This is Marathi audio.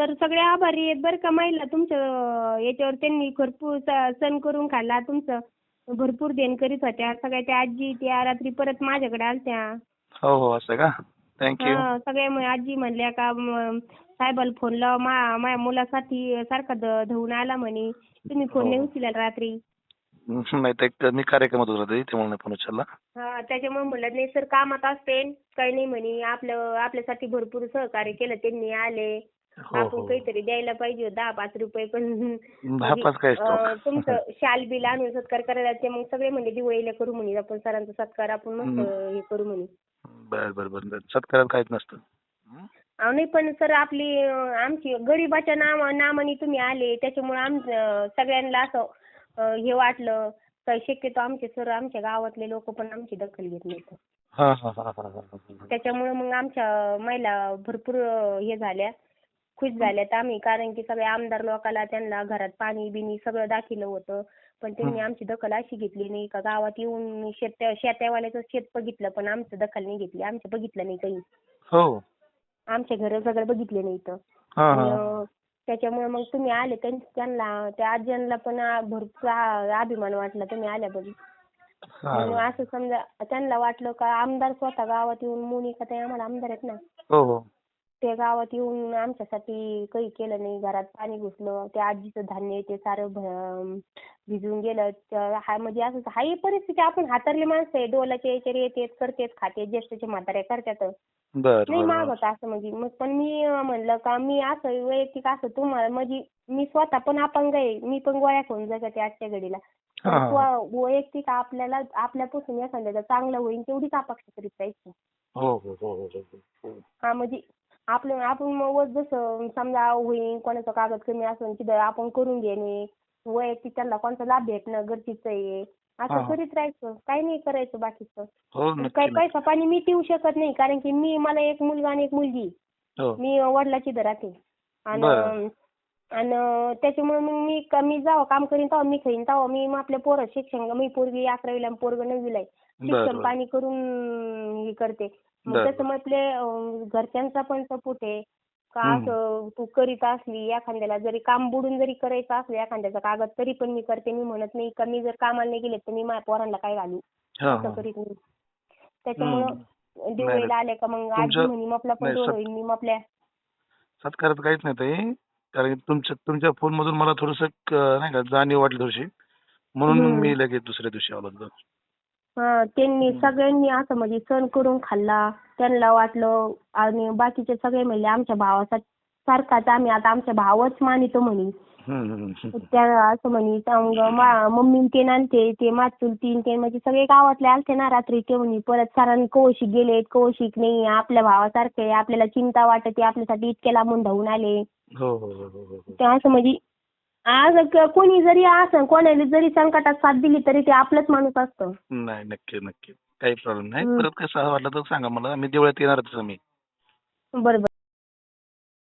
सर सगळे आभारी आहेत बरं का महिला. तुमच्या याच्यावर त्यांनी भरपूर स- सण करून खाल्ला. तुमचं भरपूर देण करीत होत्या. सगळ्या त्या आजी त्या रात्री परत माझ्याकडे आलत्या. हो हो असं का? थँक्यू हा, सगळ्या म- आजी म्हणल्या का म, साहेबाला फोन लाव. मा माझ्या मुलासाठी सारखा ध- धुवून आला म्हणे. तुम्ही फोन हो. नाही उचलाल रात्री. नाही ते एक- मी कार्यक्रमात होतो फोन उचलला. हा त्याच्यामुळे म्हणलं नाही सर कामात असते. काही नाही म्हणे. आपलं आपल्यासाठी भरपूर सहकार्य केलं. त्यांनी आले. हो आपण हो. काहीतरी द्यायला पाहिजे दहा पाच रुपये पण. दहा काय असतो तुमचं शाल बिल आणून सत्कार करायला ते मग सगळे म्हणजे दिवाळीला करू म्हणे आपण सरांचा सत्कार आपण मस्त. हे करू म्हणे. बर बर बर. बर सत्कारात काहीच नसतं. हं? नाही पण सर आपली आमची गरीबाच्या नाव नामाने तुम्ही आले त्याच्यामुळे आम सगळ्यांना असं हे वाटलं. तर शक्यतो आमचे सर आमच्या गावातले लोक पण आमची दखल घेत नाहीत. हा हा हा हा हा, हा. त्याच्यामुळे मग आमच्या महिला भरपूर हे झाल्या. खुश झाल्यात आम्ही. कारण की सगळ्या आमदार लोकाला त्यांना घरात पाणी बिनी सगळं दाखिलं होतं. पण त्यांनी आमची दखल अशी घेतली नाही का? गावात येऊन शेत शेत्यावाल्याचं शेत बघितलं पण आमचं दखल नाही घेतली. आमचं बघितलं नाही काही. हो. आमचे घर सगळं बघितले नाही इथं. हा आणि, अं, त्याच्यामुळे मग तुम्ही आले त्यां- त्यांना त्या आज्यांना पण आ- भरपूर आ- अभिमान वाटला. तुम्ही आल्याबद्दल हा. असं समजा त्यांना वाटलं का आमदार स्वतः गावात येऊन मोनिका ताई आम्हाला आमदार आहेत ना? हो हो. ते गावात येऊन आमच्यासाठी काही केलं नाही. घरात पाणी घुसलं. त्या आजीचं धान्य ते सारं भिजून गेलं. हा म्हणजे असं हाही परिस्थिती आपण हातारली माणसं आहे. डोलाचे याचे येतेत करतेत खाते ज्येष्ठचे म्हातारे करतात. बर नाही बर माग. होता असं म्हणजे. मग पण मी म्हणलं का मी असं वैयक्तिक असं तुम्हाला म्हणजे मी स्वतः पण अपंग आहे. मी पण गोळ्या खाऊन जगते आजच्या घडीला. हा, पण हा. स्व- वैयक्तिक आपल्याला आपल्यापासून एखाद्याचं चांगलं होईल तेवढीच अपेक्षा करीत राहायची हो हो हो हो हो, हो. हा म्हणजे आपलं आपण मग जसं समजा होईल कोणाचा कागद कमी असेल तिथं आपण करून घेणे. वैयक्तिक त्यांना कोणता लाभ भेटणं गरजेचं आहे. असं हा. करीत राहायचं. काही नाही करायचं बाकीचं. हो काही नक्की. नक्की. पैसा पाणी मी देऊ शकत नाही. कारण की मी मला एक मुलगा आणि एक मुलगी. हो. मी वडिलाची इथं राहते बरं. आणि त्याच्यामुळे मग मी क- मी जेव्हा काम करीन तेव्हा मी खाईन तेव्हा मी आपल्या पोरं शिक्षण मी पोरगी अकरावीला आणि पोरगं नववीला आहे. शिक्षण. पाणी करून हे करते. मग त्याच्यामुळे आपले अं, घरच्यांचा पण सपोर्ट आहे. का. असं तू करीत असली एखाद्याला जरी काम बुडून जरी करायचं असलं एखाद्याचा कागद तरी पण मी करते. मी म्हणत नाही का मी जर कामाला नाही गेले तर मी माझ्या पोरांना काय घालू? असं करीत नाही. त्याच्यामुळं. दिवाळीला आले का मग? आजी म्हणे मग आपला पण होईल मी मग आपल्या सत्कारात काहीच नाही ताई. कारण की तुमच्या तुमच्या फोन मधून मला थोडस नाही का जाणीव वाटली थोडीशी म्हणून. मी लगेच दुसऱ्या दिवशी आलो होतो. हा त्यांनी सगळ्यांनी असं म्हणजे सण करून खाल्ला त्यांना वाटलं आणि बाकीचे सगळे म्हणले आमच्या भावाचा सारखाच आम्ही आता आमच्या भावच मानितो म्हणे. त्या असं म्हणे सांग मम्मी ते नानते ते माचुल तीन ते म्हणजे सगळे गावातले आलते ना रात्री ते म्हणे परत सरांनी कौशिक गेलेत कौशिक नाही आपल्या भावासारखे आपल्याला चिंता वाटते आपल्यासाठी इतके लांबून धावून आले. हो हो हो ते असं म्हणजे आज कोणी जरी असं कोणाला जरी संकटात साथ दिली तरी ते आपलंच माणूस असतं. नाही नक्की नक्की. काही प्रॉब्लेम नाही. परत कसं वाटलं तर सांगा मला. मी दिवाळीत येणारच आहे मी. बरोबर